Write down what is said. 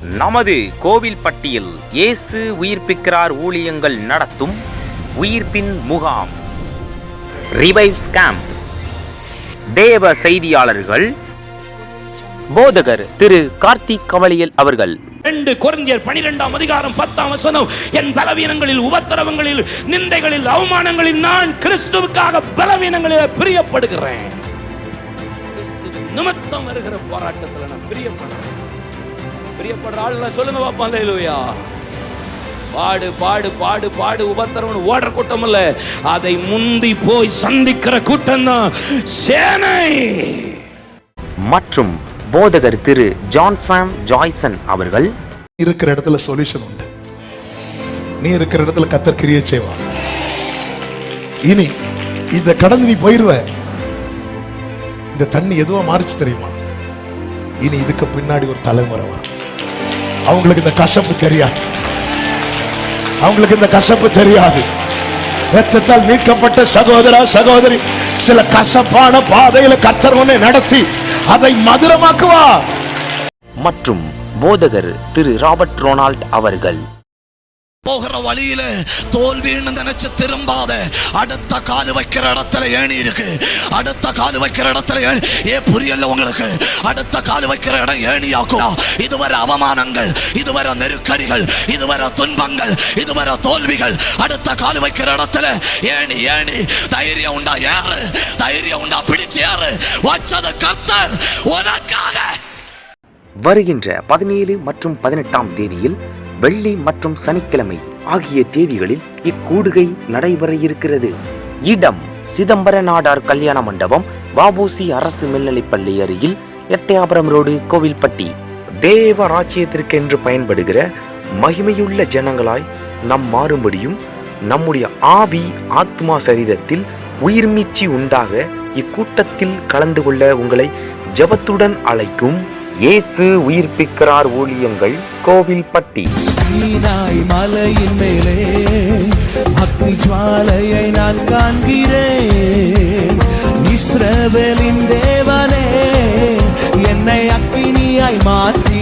நமது கோவில்பட்டியில் இயேசு உயிர்ப்பிக்கிறார் ஊழியங்கள் நடத்தும் உயிர்ப்பின் முகாம். ரிவைவ் கேம்ப் தேவ செய்தியாளர்கள் போதகர் திரு கார்த்திக் கவலியல் அவர்கள். ரெண்டு கொரிந்தியர் பனிரெண்டாம் அதிகாரம் பத்தாம் வசனம் என் பலவீனங்களில் உபத்திரவங்களில் நிந்தைகளில் அவமானங்களில் நான் கிறிஸ்துவுக்காக பலவீனங்களில் பிரியப்படுகிறேன். நிமித்தம் வருகிற போராட்டத்தில் நான் பிரியப்படுறேன் பிரியப்படுற ஆள் சொல்லுங்க பாப்பா அல்லேலூயா பாடு பாடு பாடு பாடு. உபத்திரவன் ஓடுற கூட்டம் இல்ல. அதை முந்தி போய் சந்திக்கிற கூட்டம் தான் சேனை. மற்றும் போதகர் திரு ஜான்சாம் ஜாய்சன் அவர்கள் இருக்கிற இடத்துல சொல்யூஷன் உண்டு. நீ இருக்கிற இடத்துல கத்தர் கிரியை செய்வான் இனி இத கடந்து நீ போயிருவ. இந்த தண்ணி எதுவா மாறிச்சு தெரியுமா? இனி இதுக்கு பின்னாடி ஒரு தலைமுறை வரும். அவங்களுக்கு இந்த கசப்பு தெரியாது. அவங்களுக்கு இந்த கசப்பு தெரியாது. ரத்தத்தால் மீட்கப்பட்ட சகோதரா சகோதரி சில கசப்பான பாதையில கத்தர் உன்னை நடத்தி அதை மதுரமாக்குவா மற்றும் போதகர் திரு ராபர்ட் ரொனால்ட் அவர்கள் போகிற வழியில தோல்வின்னு நினைச்சு திரும்பாத அடுத்த கால் வைக்கிற இடத்துல ஏணி இருக்கு. அடுத்த கால் வைக்கிற இடத்துல ஏணி ஏ புரியல உங்களுக்கு. அடுத்த கால் வைக்கிற இடம் ஏணியாக்கும் இதுவரை அவமானங்கள் இதுவரை நெருக்கடிகள் இதுவரை துன்பங்கள் இதுவரை தோல்விகள். அடுத்த கால் வைக்கிற இடத்துல ஏணி ஏணி. தைரியம் உண்டா ஏறு. தைரியம் உண்டா பிடிச்சு ஏறு. வச்சது கர்த்தர் உனக்காக. வருகின்ற பதினேழு மற்றும் பதினெட்டாம் தேதியில் வெள்ளி மற்றும் சனிக்கிழமை ஆகிய தேதிகளில் இக்கூடுகை நடைபெற இருக்கிறது. இடம் சிதம்பர நாடார் கல்யாண மண்டபம் வாபூசி அரசு மேல்நிலைப்பள்ளி அருகில் எட்டயாபுரம் ரோடு கோவில்பட்டி. தேவ ராஜ்யத்திற்கென்று பயன்படுகிற மகிமையுள்ள ஜனங்களாய் நம் மாறும்படியும் நம்முடைய ஆவி ஆத்மா சரீரத்தில் உயிர்மீச்சி உண்டாக இக்கூட்டத்தில் கலந்து கொள்ள உங்களை ஜெபத்துடன் அழைக்கும் இயேசு உயிர்ப்பிக்கிறார் ஊழியங்கள் கோவில்பட்டி சீனாய் மலையின் மேலே அக்னி ஜுவாலையை நான் காண்கிறேன். இஸ்ரவேலின் தேவனே என்னை அக்னியாய் மாற்றி